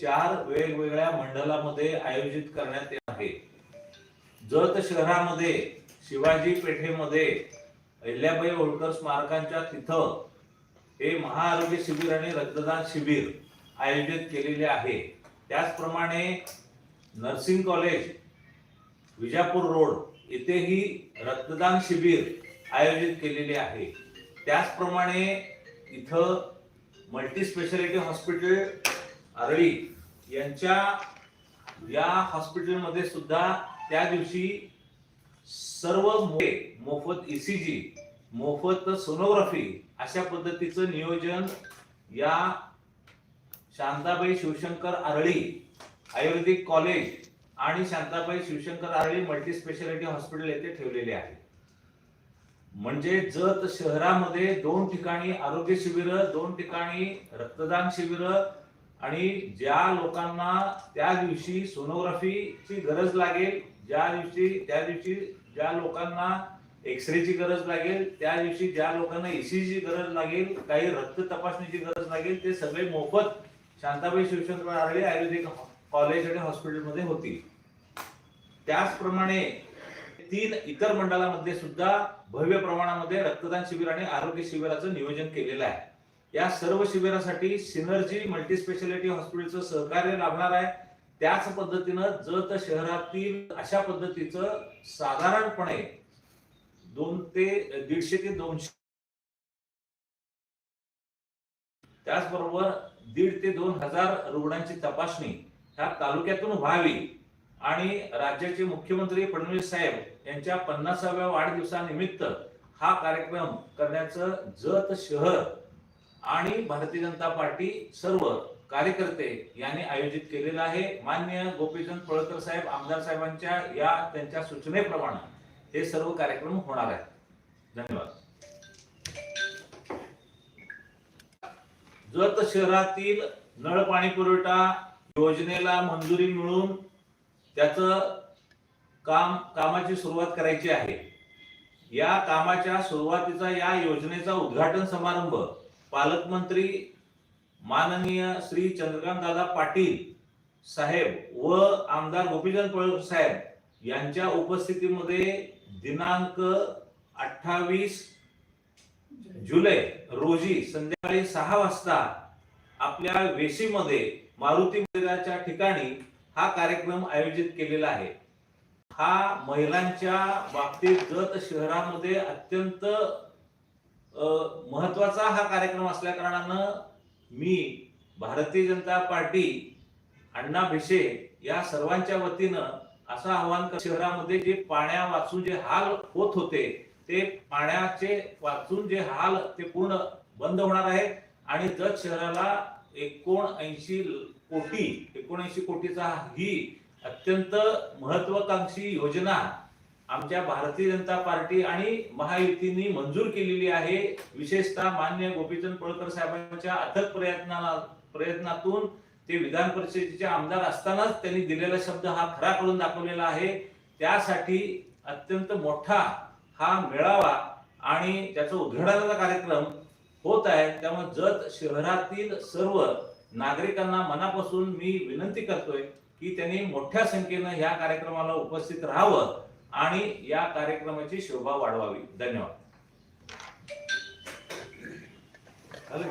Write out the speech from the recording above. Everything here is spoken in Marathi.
चार वेगवेगळ्या मंडलामध्ये आयोजित करण्यात येत आहे. जत शहरामध्ये शिवाजी पेठेमध्ये अहिल्याबाई होळकर स्मारकांच्या तिथं हे महाआरोग्य शिबिर आणि रक्तदान शिबिर आयोजित केलेले आहे. त्याचप्रमाणे नर्सिंग कॉलेज विजापूर रोड येथेही रक्तदान शिबिर आयोजित केलेले आहे. त्याचप्रमाणे इथं मल्टी स्पेशालिटी हॉस्पिटल आरळी यांच्या या हॉस्पिटलमध्ये सुद्धा त्या दिवशी सर्व मोफे- मोफत ईसीजी मोफत सोनोग्राफी अशा पद्धतीचं नियोजन या शांताबाई शिवशंकर आरळी आयुर्वेदिक कॉलेज आणि Shantabai Shivshankar Arali multi speciality hospital येथे ठेवलेले आहे. म्हणजे जत शहरामध्ये दोन ठिकाणी आरोग्य शिबिर दोन ठिकाणी रक्तदान शिबिर आणि ज्या लोकांना त्या दिवशी सोनोग्राफीची गरज लागेल ज्या दिवशी त्या दिवशी ज्या लोकांना एक्सरेची गरज लागेल त्या दिवशी ज्या लोकांना एसीची गरज लागेल काही रक्त तपासणीची गरज लागेल ते सगळे मोफत शांताबाई शिवशंकर आरळे आयुर्वेदिक कॉलेज आणि हॉस्पिटलमध्ये होतील. त्याचप्रमाणे तीन इतर मंडळामध्ये सुद्धा भव्य प्रमाणामध्ये रक्तदान शिबिर आणि आरोग्य शिबिराचं नियोजन केलेलं आहे. या सर्व शिबिरासाठी सिनर्जी मल्टी स्पेशालिटी हॉस्पिटलचं सहकार्य लाभणार आहे. त्याच पद्धतीनं जत शहरातील अशा पद्धतीचं साधारणपणे दोन ते दीडशे ते दोनशे त्याचबरोबर दीड ते दोन हजार रुग्णांची तपासणी ह्या तालुक्यातून व्हावी. आणि राज्याचे मुख्यमंत्री फडणवीस साहेब यांच्या पन्नासाव्या वाढदिवसानिमित्त हा कार्यक्रम करण्याचं जत शहर आणि भारतीय जनता पार्टी सर्व कार्यकर्ते यांनी आयोजित केलेलं आहे. मान्य गोपीचंद पळकर साहेब आमदार साहेबांच्या या त्यांच्या सूचनेप्रमाणे हे सर्व कार्यक्रम होणार आहेत. धन्यवाद. जत शहरातील नळ पाणी पुरवठा योजनेला मंजुरी मिळून त्याच काम कामाची सुरुवात करायची आहे. या कामाच्या सुरुवातीचा या योजनेचा उद्घाटन समारंभ पालकमंत्री माननीय श्री चंद्रकांत दादा पाटील साहेब व आमदार गोपीचंद पळकर साहेब यांच्या उपस्थितीमध्ये दिनांक अठ्ठावीस जुलै रोजी संध्याकाळी सहा वाजता आपल्या वेशीमध्ये मारुती मंदिराच्या ठिकाणी हा कार्यक्रम आयोजित केलेला आहे. हा महिलांच्या बाबतीत जत शहरामध्ये अत्यंत महत्त्वाचा हा कार्यक्रम असल्या कारणानं मी भारतीय जनता पार्टी अण्णा भिसे या सर्वांच्या वतीनं असं आव्हान शहरामध्ये जे पाण्या वाचून जे हाल होत होते ते पाण्याचे वाचून जे हाल ते पूर्ण बंद होणार आहे. आणि जत शहराला एकोणऐंशी कोटी एकोणऐंशी कोटीचा ही अत्यंत महत्वाकांक्षी योजना आमच्या भारतीय जनता पार्टी आणि महायुतीने मंजूर केलेली आहे. विशेषतः मान्य गोपीचंद पळकर साहेबांच्या अथक प्रयत्नाला प्रयत्नातून ते विधान परिषदेचे आमदार असतानाच त्यांनी दिलेला शब्द हा खरा करून दाखवलेला आहे. त्यासाठी अत्यंत मोठा हा मेळावा आणि त्याचा उद्घाटनाचा कार्यक्रम होत आहे. त्यामुळे जत शहरातील सर्व नागरिकांना मनापासून मी विनंती करतोय की त्यांनी मोठ्या संख्येनं ह्या कार्यक्रमाला उपस्थित राहावं. आणि या कार्यक्रमाची शोभा वाढवावी. धन्यवाद. झालं